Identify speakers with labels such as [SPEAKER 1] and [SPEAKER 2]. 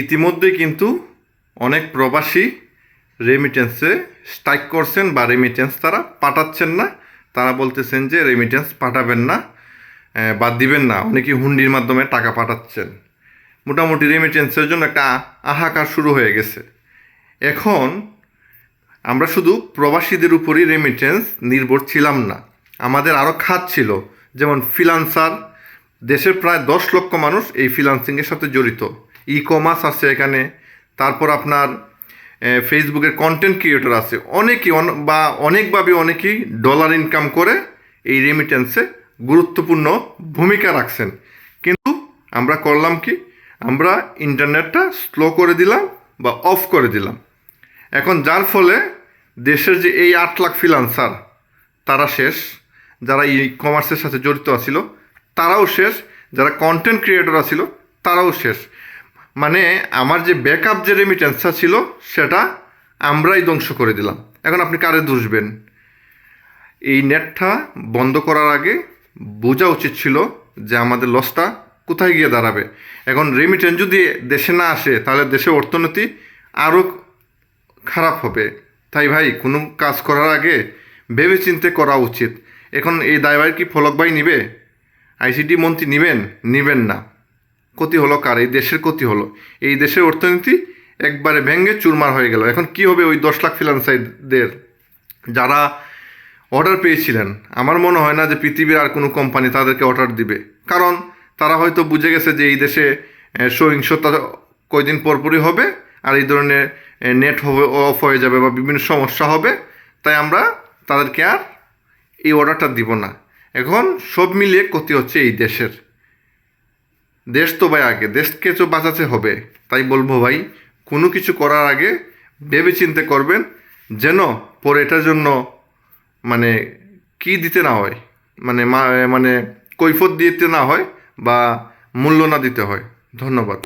[SPEAKER 1] ইতিমধ্যে কিন্তু অনেক প্রবাসী রেমিটেন্সে স্ট্রাইক করছেন বা রেমিটেন্স তারা পাঠাচ্ছেন না। তারা বলতেছেন যে রেমিটেন্স পাঠাবেন না বা দিবেন না। অনেকেই হুন্ডির মাধ্যমে টাকা পাঠাচ্ছেন। মোটামুটি রেমিটেন্সের জন্য একটা আহাকার শুরু হয়ে গেছে। এখন আমরা শুধু প্রবাসীদের উপরই রেমিটেন্স নির্ভর ছিলাম না। আমাদের আরও খাত ছিল, যেমন ফিলান্সার দেশের প্রায় দশ লক্ষ মানুষ এই ফিলান্সিংয়ের সাথে জড়িত। ই কমার্স আছে এখানে। তারপর আপনার ফেসবুকের কন্টেন্ট ক্রিয়েটর আছে। অনেকেই অন- বা অনেকভাবে অনেকেই ডলার ইনকাম করে এই রেমিটেন্সে গুরুত্বপূর্ণ ভূমিকা রাখছেন। কিন্তু আমরা করলাম কি? আমরা ইন্টারনেটটা স্লো করে দিলাম বা অফ করে দিলাম। এখন যার ফলে দেশের যে এই আট লাখ ফ্রিলান্সার তারা শেষ। যারা ই কমার্সের সাথে জড়িত আছিল, তারাও শেষ। যারা কন্টেন্ট ক্রিয়েটর আছিল তারাও শেষ। মানে আমার যে ব্যাকআপ যে রেমিটেন্সটা ছিল, সেটা আমরাই ধ্বংস করে দিলাম। এখন আপনি কারে দুষবেন? এই নেটটা বন্ধ করার আগে বোঝা উচিত ছিল যে আমাদের লসটা কোথায় গিয়ে দাঁড়াবে। এখন রেমিটেন্স যদি দেশে না আসে, তাহলে দেশের অর্থনীতি আরও খারাপ হবে। তাই ভাই, কোনো কাজ করার আগে ভেবে চিন্তে করা উচিত। এখন এই দায়ভার কি ফলক ভাই নিবে আইসিটি মন্ত্রী নিবেন? নিবেন না। ক্ষতি হলো কার? এই দেশের ক্ষতি হলো। এই দেশের অর্থনীতি একবারে ভেঙে চুরমার হয়ে গেল। এখন কি হবে ওই দশ লাখ ফিলান্সাইদের যারা অর্ডার পেয়েছিলেন, আমার মনে হয় না যে পৃথিবীর আর কোনো কোম্পানি তাদেরকে অর্ডার দিবে। কারণ তারা হয়তো বুঝে গেছে যে এই দেশে সহিংসতা কয়দিন পরপরই হবে আর এই ধরনের নেট হবে অফ হয়ে যাবে বা বিভিন্ন সমস্যা হবে। তাই আমরা তাদেরকে আর এই অর্ডারটা দিব না। এখন সব মিলিয়ে ক্ষতি হচ্ছে এই দেশের। দেশ তো ভাই আগে, দেশকে তো বাঁচাতে হবে। তাই বলব ভাই, কোনো কিছু করার আগে ভেবে চিন্তে করবেন যেন পরে এটার জন্য মানে কি দিতে না হয় মানে মানে কৈফত দিতে না হয় বা মূল্য না দিতে হয়। ধন্যবাদ।